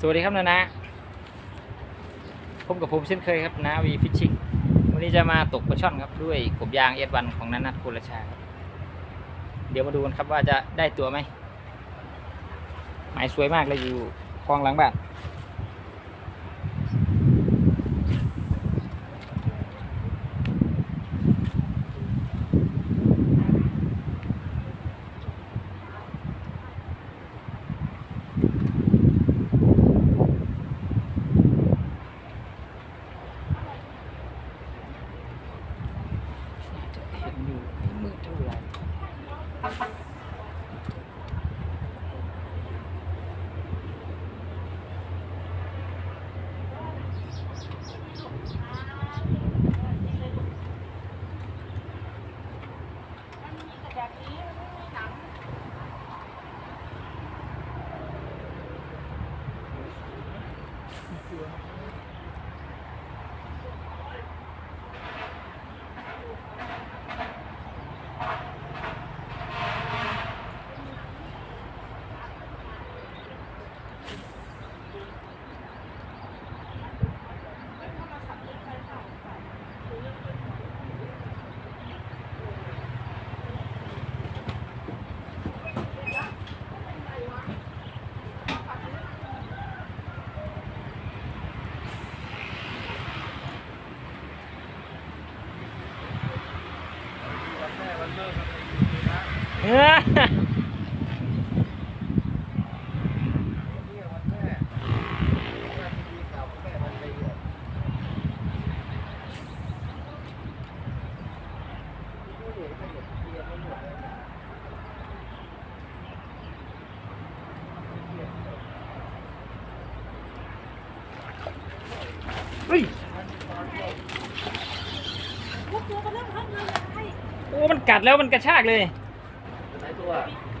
สวัสดีครับนานะพบกับผมเช่นเคยครับนาวีฟิชชิ่งวันนี้จะมาตกปลาช่อนครับด้วยกบยางเอสวันของนันนัทกุลชาครับ เดี๋ยวมาดูกันครับว่าจะได้ตัวไหมหมายสวยมากเลยอยู่คลองหลังบ้าน Yeah. เอ้อเฮ้ย โอ้มันกัดแล้วมันกระชากเลย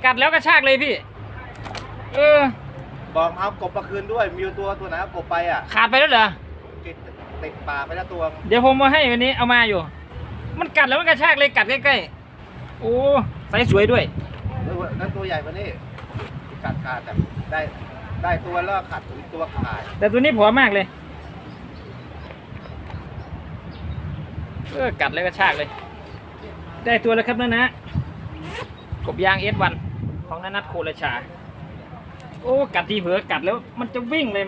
กัดแล้วกระชากเลยพี่ เออ บอกเอากบมาคืนด้วย มีตัวตัวไหนเอากบไปอะขาดไปแล้วเหรอ ติดติดป่าไปแล้วตัวเดี๋ยวผมมาให้วันนี้เอามาอยู่ มันกัดแล้วมันกระชากเลยกัดใกล้ๆ โอ้ไซส์สวยด้วย เออนั่นตัวใหญ่กว่านี่ขาดขาดแต่ได้ได้ตัวแล้วขาดอีกตัวขาดแต่ตัวนี้ผอมมากเลย เออกัดแล้วกระชากเลย ได้ตัวแล้วครับนะนนะกบยางเอสวันของนันนัทโคราชา โอ้ กัดทีเผลอกัดแล้ว มันจะวิ่งเลย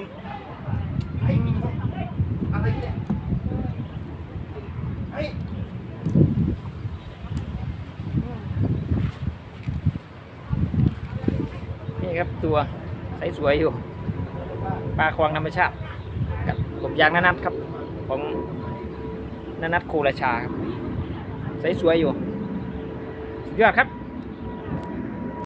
นี่ครับตัวใสสวยอยู่ ปลาควางธรรมชาติกับกบยางนานัทครับ ของนานัทโคราชาครับใสสวยอยู่ ยอดครับ